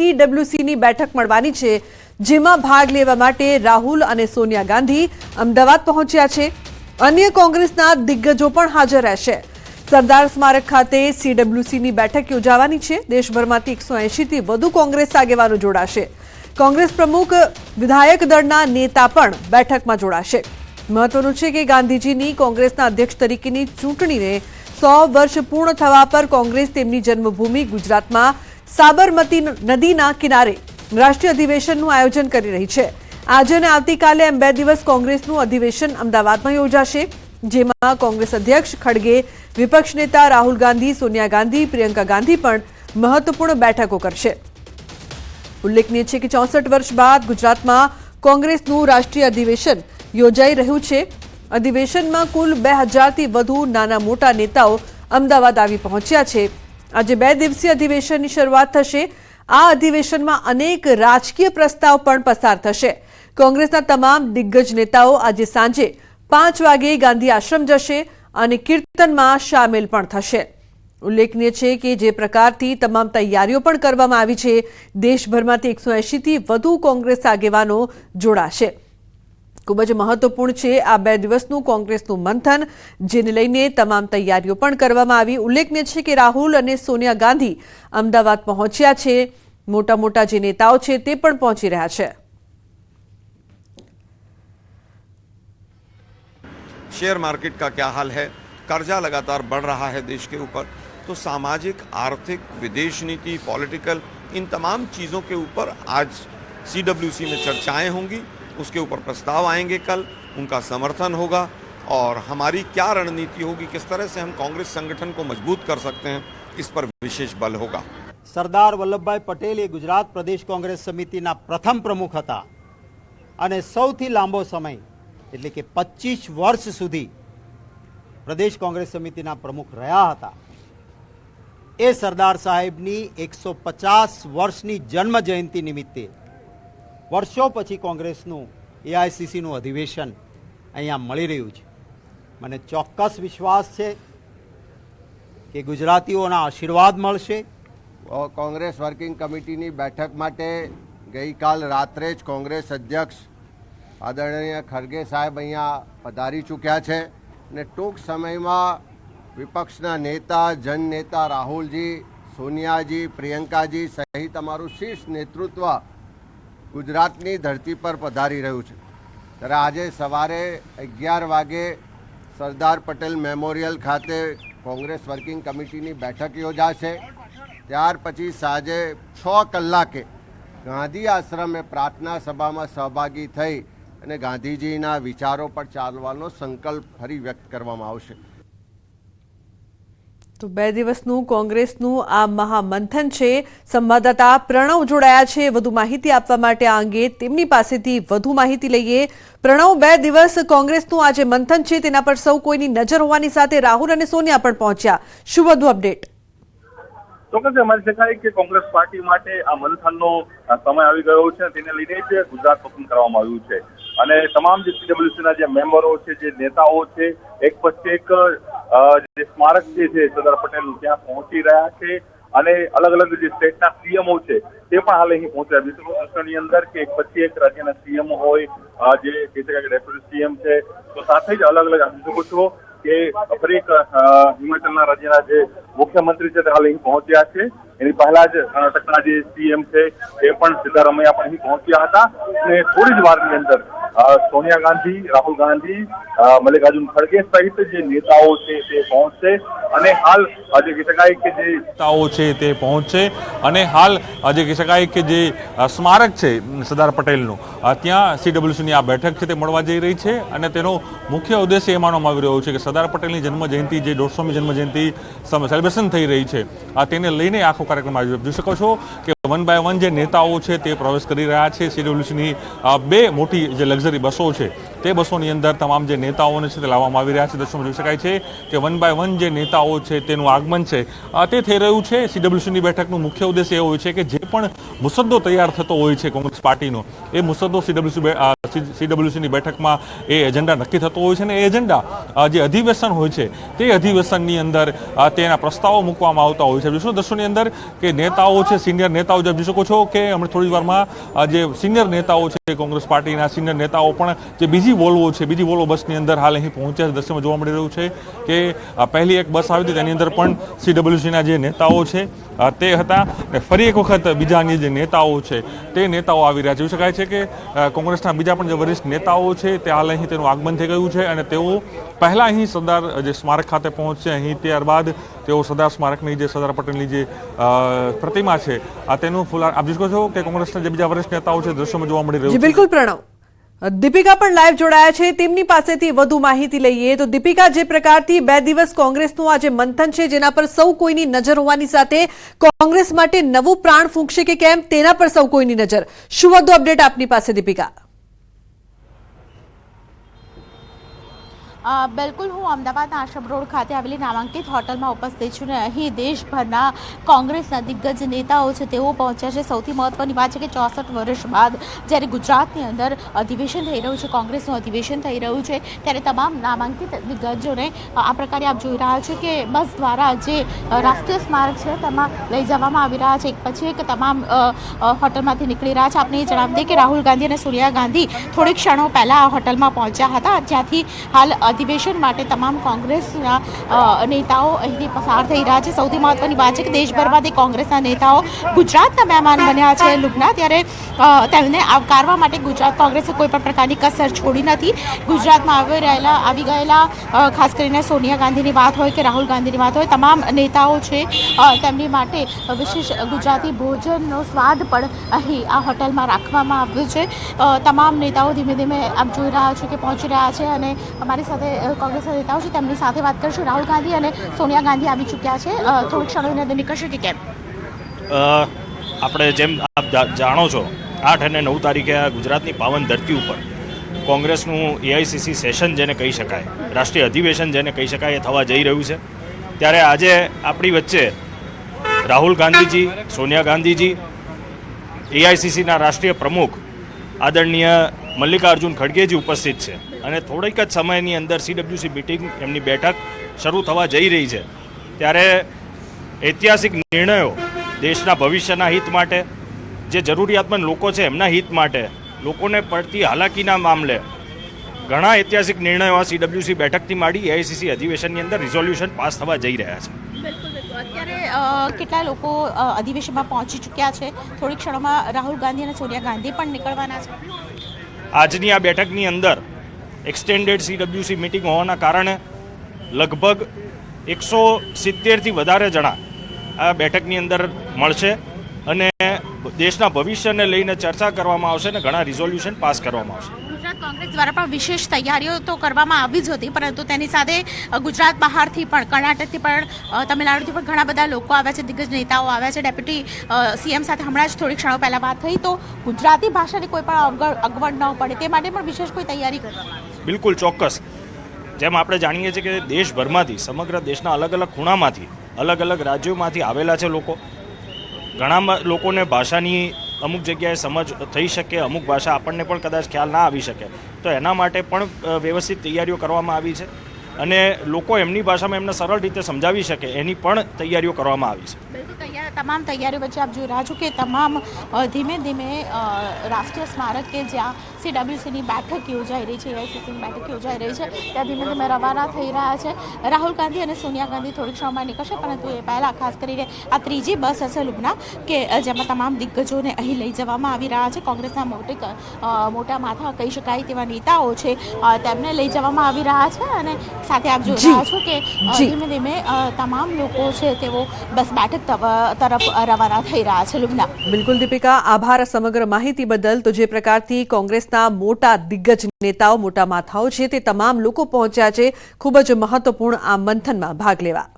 સીડબ્લ્યુસીની બેઠક મળવાની છે, જેમાં ભાગ લેવા માટે રાહુલ અને સોનિયા ગાંધી અમદાવાદ પહોંચ્યા છે. અન્ય કોંગ્રેસના દિગ્ગજો પણ હાજર રહેશે. સરદાર સ્મારક ખાતે સીડબ્લ્યુસીની બેઠક યોજાવાની છે. દેશભરમાંથી એકસો એંશીથી વધુ કોંગ્રેસ આગેવાનો જોડાશે. કોંગ્રેસ પ્રમુખ વિધાયક દળના નેતા પણ બેઠકમાં જોડાશે. મહત્વનું છે કે ગાંધીજીની કોંગ્રેસના અધ્યક્ષ તરીકેની ચૂંટણીને સો વર્ષ પૂર્ણ થવા પર કોંગ્રેસ તેમની જન્મભૂમિ ગુજરાતમાં સાબરમતી નદીના કિનારે રાષ્ટ્રીય અધિવેશનનું આયોજન કરી રહી છે. આજે અને આવતીકાલે એમ બે દિવસ કોંગ્રેસનું અધિવેશન અમદાવાદમાં યોજાશે, જેમાં કોંગ્રેસ અધ્યક્ષ ખડગે, વિપક્ષ નેતા રાહુલ ગાંધી, સોનિયા ગાંધી, પ્રિયંકા ગાંધી પણ મહત્વપૂર્ણ બેઠકો કરશે. ઉલ્લેખનીય છે કે ચોસઠ વર્ષ બાદ ગુજરાતમાં કોંગ્રેસનું રાષ્ટ્રીય અધિવેશન યોજાઈ રહ્યું છે. અધિવેશનમાં કુલ બે હજારથી વધુ નાના મોટા નેતાઓ અમદાવાદ આવી પહોંચ્યા છે. આજે બે દિવસીય અધિવેશનની શરૂઆત થશે. આ અધિવેશનમાં અનેક રાજકીય પ્રસ્તાવ પણ પસાર થશે. કોંગ્રેસના તમામ દિગ્ગજ નેતાઓ આજે સાંજે પાંચ વાગે ગાંધી આશ્રમ જશે અને કીર્તનમાં સામેલ પણ થશે. ઉલ્લેખનીય છે કે જે પ્રકારથી તમામ તૈયારીઓ પણ કરવામાં આવી છે, દેશભરમાંથી એકસો એંશીથી વધુ કોંગ્રેસ આગેવાનો જોડાશે. ખૂબ જ મહત્વપૂર્ણ છે આ બે દિવસનું કોંગ્રેસનું મંથન જેને લઈને તમામ તૈયારીઓ પણ કરવામાં આવી ઉલ્લેખનીય છે કે રાહુલ અને સોનિયા ગાંધી અમદાવાદ પહોંચ્યા છે મોટા મોટા જે નેતાઓ છે તે પણ પહોંચી રહ્યા છે शेयर मार्केट का क्या हाल है कर्जा लगातार बढ़ रहा है देश के ऊपर तो सामाजिक आर्थिक विदेश नीति पॉलिटिकल इन तमाम चीज़ों के ऊपर आज सीडब्ल्यूसी में चर्चाएं होंगी उसके ऊपर प्रस्ताव आएंगे कल उनका समर्थन होगा और हमारी क्या रणनीति होगी किस तरह से हम कांग्रेस संगठन को मजबूत कर सकते हैं इस पर विशेष बल होगा સરદાર વલ્લભભાઈ પટેલ એ ગુજરાત પ્રદેશ કોંગ્રેસ સમિતિના પ્રથમ પ્રમુખ હતા અને સૌથી લાંબો સમય એટલે કે પચીસ વર્ષ સુધી પ્રદેશ કોંગ્રેસ સમિતિના પ્રમુખ રહ્યા હતા એ સરદાર સાહેબની એકસો પચાસ વર્ષની જન્મ જયંતિ નિમિત્તે વર્ષો પછી કોંગ્રેસનું એઆઈસીસીનું અધિવેશન અહીંયા મળી રહ્યું છે. મને ચોક્કસ વિશ્વાસ છે કે ગુજરાતીઓના આશીર્વાદ મળશે. કોંગ્રેસ વર્કિંગ કમિટીની બેઠક માટે ગઈકાલ રાત્રે જ કોંગ્રેસ અધ્યક્ષ આદરણીય ખરગે સાહેબ અહીંયા પધારી ચૂક્યા છે અને ટૂંક સમયમાં વિપક્ષના નેતા, જનનેતા રાહુલજી, સોનિયાજી, પ્રિયંકાજી સહિત અમારું શીર્ષ નેતૃત્વ ગુજરાતની ધરતી પર પધારી રહ્યું છે. ત્યારે આજે સવારે અગિયાર વાગે સરદાર પટેલ મેમોરિયલ ખાતે કોંગ્રેસ વર્કિંગ કમિટીની બેઠક યોજાશે. ત્યાર પછી સાંજે છ કલાકે ગાંધી આશ્રમે પ્રાર્થના સભામાં સહભાગી થઈ અને ગાંધીજીના વિચારો પર ચાલવાનો સંકલ્પ ફરી વ્યક્ત કરવામાં આવશે. તો બે દિવસનું કોંગ્રેસનું આ મહામંથન છે. સંવાદદાતા પ્રણવ જોડાયા છે. વધુ માહિતી આપવા માટે આ અંગે તેમની પાસેથી વધુ માહિતી લઈએ. પ્રણવ, બે દિવસ કોંગ્રેસનું આ જે મંથન છે. તેના પર સૌ કોઈની નજર હોવાની સાથે રાહુલ અને સોનિયા પણ પહોંચ્યા. શું વધુ અપડેટ? ચોક્કસ અમારી શકાય કે કોંગ્રેસ પાર્ટી માટે આ મંથનનો સમય આવી ગયો છે. તેને લઈને જ ગુજરાત પસંદ કરવામાં આવ્યું છે. અને તમામ જે સીડબ્લ્યુસીના જે મેમ્બરો છે, જે નેતાઓ છે, એક પછી એક જે સ્મારક જે છે, સરદાર પટેલનું ત્યાં પહોંચી રહ્યા છે અને અલગ અલગ જે સ્ટેટના સીએમઓ છે, તે પણ હાલ અહીં પહોંચ્યા. વિશ્વ રાષ્ટ્રની અંદર કે એક પછી એક રાજ્યના સીએમ હોય જે કહી કે ડેપ્યુટી સીએમ છે, તો સાથે જ અલગ અલગ આપી શકો છો કે ફરી હિમાચલના રાજ્યના જે મુખ્યમંત્રી છે તે હાલ અહીં પહોંચ્યા છે. એની પહેલા જ કર્ણાટકના જે સીએમ છે, એ પણ સિદ્ધારમૈયા પણ અહીં પહોંચ્યા હતા. અને થોડી જ વારની અંદર સોનિયા ગાંધી, રાહુલ ગાંધી મલ્લિકાર્જુન ખડગે સહિત જે નેતાઓ છે, તે પહોંચશે. અને હાલ આજે કહી શકાય કે જે નેતાઓ છે, તે પહોંચશે. અને હાલ આજે કહી શકાય કે જે સ્મારક છે, સરદાર પટેલનું ત્યાં સીડબ્લ્યુસીની આ બેઠક છે, તે મળવા જઈ રહી છે. અને તેનો મુખ્ય ઉદ્દેશ્ય એ માનવામાં આવી રહ્યો છે કે સરદાર પટેલની જન્મ જયંતિ જે દોઢસોમી જન્મ જયંતિ સેલિબ્રેશન થઈ રહી છે તેને લઈને આખો કાર્યક્રમ આયોજિત જોઈ શકો છો? કે વન બાય વન જે નેતાઓ છે તે પ્રવેશ કરી રહ્યા છે. સીડબ્લ્યુસીની બે મોટી જે લક્ઝરી બસો છે, તે બસોની અંદર તમામ જે નેતાઓને છે તે લાવવામાં આવી રહ્યા છે. દર્શનમાં જોઈ શકાય છે કે વન બાય વન જે નેતાઓ છે તેનું આગમન છે તે થઈ રહ્યું છે. સીડબ્લ્યુસીની બેઠકનું મુખ્ય ઉદ્દેશ્ય એવો હોય છે કે જે પણ મુસદ્દો તૈયાર થતો હોય છે કોંગ્રેસ પાર્ટીનો, એ મુસદ્દો સીડબ્લ્યુસી સીડબ્લ્યુસીની બેઠકમાં એ એજન્ડા નક્કી થતો હોય છે અને એ એજન્ડા જે અધિવેશન હોય છે તે અધિવેશનની અંદર તેના પ્રસ્તાવો મૂકવામાં આવતા હોય છે. વિષ્ણુ દર્શનની અંદર કે નેતાઓ છે સિનિયર નેતાઓ જે જોઈ શકો છો કે હમણાં થોડી વારમાં જે સિનિયર નેતાઓ છે કોંગ્રેસ પાર્ટીના સિનિયર નેતાઓ પણ જે બીજી વોલ્વો છે, બીજી વોલ્વો બસની અંદર હાલ અહીં પહોંચ્યા છે, દ્રશ્યમાં જોવા મળી રહ્યું છે કે પહેલી એક બસ આવી હતી, તેની અંદર પણ સીડબ્લ્યુસીના જે નેતાઓ છે તે હતા. અને ફરી એક વખત બીજાની જે નેતાઓ છે, તે નેતાઓ આવી રહ્યા જોઈ શકાય છે કે કોંગ્રેસના બીજા પણ જે વરિષ્ઠ નેતાઓ છે, તે હાલ અહીં તેનું આગમન થઈ ગયું છે અને તેઓ પહેલાં અહીં સરદાર, જે સ્મારક ખાતે પહોંચશે અહીં ત્યારબાદ તેઓ સરદાર સ્મારકની જે સરદાર પટેલની જે પ્રતિમા છે આ તેનું ફુલાર આપ જોઈ શકો છો કે કોંગ્રેસના જે બીજા વરિષ્ઠ નેતાઓ છે દ્રશ્યમાં જોવા મળી રહ્યું છે. બિલકુલ પ્રણવ. દીપિકા પણ લાઈવ જોડાયા છે. તેમની પાસેથી વધુ માહિતી લઈએ. તો દીપિકા જે પ્રકારથી બે દિવસ કોંગ્રેસનું આ જે મંથન છે જેના પર સૌ કોઈની નજર હોવાની સાથે કોંગ્રેસ માટે નવું પ્રાણ ફૂંકશે કે કેમ તેના પર સૌ કોઈની નજર. શું વધુ અપડેટ આપની પાસે દીપિકા? બિલકુલ, હું અમદાવાદના આશ્રમ રોડ ખાતે આવેલી નામાંકિત હોટલમાં ઉપસ્થિત છું ને અહીં દેશભરના કોંગ્રેસના દિગ્ગજ નેતાઓ છે, તેઓ પહોંચ્યા છે. સૌથી મહત્વની વાત છે કે ચોસઠ વર્ષ બાદ જ્યારે ગુજરાતની અંદર અધિવેશન થઈ રહ્યું છે, કોંગ્રેસનું અધિવેશન થઈ રહ્યું છે, ત્યારે તમામ નામાંકિત દિગ્ગજોને આ પ્રકારે આપ જોઈ રહ્યા છો કે બસ દ્વારા જે રાષ્ટ્રીય સ્મારક છે, તેમાં લઈ જવામાં આવી રહ્યા છે. એક પછી એક તમામ હોટલમાંથી નીકળી રહ્યા છે. આપને એ જણાવી દઈએ કે રાહુલ ગાંધી અને સોનિયા ગાંધી થોડીક ક્ષણો પહેલાં આ હોટલમાં પહોંચ્યા હતા. જ્યાંથી હાલ અધિવેશન માટે તમામ કોંગ્રેસના નેતાઓ અહીંથી પસાર થઈ રહ્યા છે. સૌથી મહત્વની વાત છે કે દેશભરમાંથી કોંગ્રેસના નેતાઓ ગુજરાતના મહેમાન બન્યા છે. લુગના ત્યારે તેમને આવકારવા માટે ગુજરાત કોંગ્રેસે કોઈ પણ પ્રકારની કસર છોડી નથી. ગુજરાતમાં આવી રહેલા, આવી ગયેલા ખાસ કરીને સોનિયા ગાંધીની વાત હોય કે રાહુલ ગાંધીની વાત હોય, તમામ નેતાઓ છે તેમની માટે વિશેષ ગુજરાતી ભોજનનો સ્વાદ પણ અહીં આ હોટલમાં રાખવામાં આવ્યો છે. તમામ નેતાઓ ધીમે ધીમે આપ જોઈ રહ્યા છો કે પહોંચી રહ્યા છે અને અમારી સાથે અ, કોંગ્રેસના નેતાઓ છે તેમની સાથે વાત કરીશું. રાહુલ ગાંધી અને સોનિયા ગાંધી આવી ચૂક્યા છે. થોડીક ક્ષણોની નીકળશે કે કેમ? આપણે જેમ આપ જાણો છો આઠ અને નવ તારીખે આ ગુજરાતની પાવન ધરતી ઉપર કોંગ્રેસનું એઆઈસીસી સેશન જેને કહી શકાય રાષ્ટ્રીય અધિવેશન જેને કહી શકાય એ થવા જઈ રહ્યું છે. ત્યારે આજે આપણી વચ્ચે રાહુલ ગાંધીજી સોનિયા ગાંધીજી એઆઈસીસીના રાષ્ટ્રીય પ્રમુખ આદરણીય મલ્લિકાર્જુન ખડગેજી ઉપસ્થિત છે. અને થોડીક જ સમયની અંદર સીડબ્લ્યુસી મિટિંગ એમની બેઠક શરૂ થવા જઈ રહી છે. ત્યારે ઐતિહાસિક નિર્ણયો દેશના ભવિષ્યના હિત માટે જે જરૂરિયાતમંદ લોકો છે એમના હિત માટે લોકોને પડતી હાલાકીના મામલે ઘણા ઐતિહાસિક નિર્ણયો આ સીડબ્લ્યુસી બેઠકથી માંડી એઆઈસીસી અધિવેશનની અંદર રિઝોલ્યુશન પાસ થવા જઈ રહ્યા છે. બિલકુલ અત્યારે કેટલા લોકો અધિવેશનમાં પહોંચી ચૂક્યા છે? થોડીક ક્ષણોમાં રાહુલ ગાંધી અને સોનિયા ગાંધી પણ નીકળવાના છે. આજની આ બેઠકની અંદર એક્સટેન્ડેડ સીડબ્લ્યુસી મિટિંગ હોવાના કારણે લગભગ એકસો સિત્તેરથી વધારે જણા આ બેઠકની અંદર મળશે અને દેશના ભવિષ્યને લઈને ચર્ચા કરવામાં આવશે અને ઘણા રિઝોલ્યુશન પાસ કરવામાં આવશે. કોંગ્રેસ દ્વારા પણ વિશેષ તૈયારીઓ તો કરવામાં આવી જ હતી, પરંતુ તેની સાથે ગુજરાત બહારથી પણ, કર્ણાટકથી પણ તમિલનાડુથી પણ ઘણા બધા લોકો આવ્યા છે, દિગ્ગજ નેતાઓ આવ્યા છે, ડેપ્યુટી સીએમ સાથે હમણાં જ થોડી ક્ષણો પહેલા વાત થઈ, તો ગુજરાતી ભાષાની કોઈ પણ અગવડ ન પડે, તે માટે પણ વિશેષ કોઈ તૈયારી કરવામાં બિલકુલ ચોક્કસ. જેમ આપણે જાણીએ છીએ કે દેશભરમાંથી, સમગ્ર દેશના અલગ અલગ ખૂણામાંથી, અલગ અલગ રાજ્યોમાંથી આવેલા છે લોકો. ઘણા લોકોને ભાષાની અમુક જગ્યાએ સમજ થઈ શકે, અમુક ભાષા આપણને પણ કદાચ ખ્યાલ ના આવી શકે. તો એના માટે પણ વ્યવસ્થિત તૈયારીઓ કરવામાં આવી છે. અને લોકો એમની ભાષામાં એમને સરળ રીતે સમજાવી શકે, એની પણ તૈયારીઓ કરવામાં આવી છે. બિલકુલ તમામ તૈયારીઓ વચ્ચે આપ જોઈ રહ્યા છો કે તમામ ધીમે ધીમે રાષ્ટ્રીય સ્મારક કે જ્યાં સીડબ્લ્યુસીની બેઠક યોજાઈ રહી છે એઆઈસીસીની બેઠક યોજાઈ રહી છે, ત્યાં ધીમે ધીમે રવાના થઈ રહ્યા છે. રાહુલ ગાંધી અને સોનિયા ગાંધી થોડીક ક્ષણમાં નીકળશે, પરંતુ એ પહેલાં ખાસ કરીને આ ત્રીજી બસ હશે લુગના કે જેમાં તમામ દિગ્ગજોને અહીં લઈ જવામાં આવી રહ્યા છે. કોંગ્રેસના મોટી મોટા માથા કહી શકાય તેવા નેતાઓ છે તેમને લઈ જવામાં આવી રહ્યા છે અને સાથે આપ જોઈ રહ્યા છો કે ધીમે ધીમે તમામ લોકો છે તેઓ બસ બેઠક તરફ રવાના થઈ રહ્યા છે લુબના બિલકુલ દીપિકા આભાર સમગ્ર માહિતી બદલ. તો જે પ્રકારથી કોંગ્રેસના મોટા દિગ્ગજ નેતાઓ મોટા માથાઓ છે તે તમામ લોકો પહોંચ્યા છે. ખૂબ જ મહત્વપૂર્ણ આ મંથનમાં ભાગ લેવા.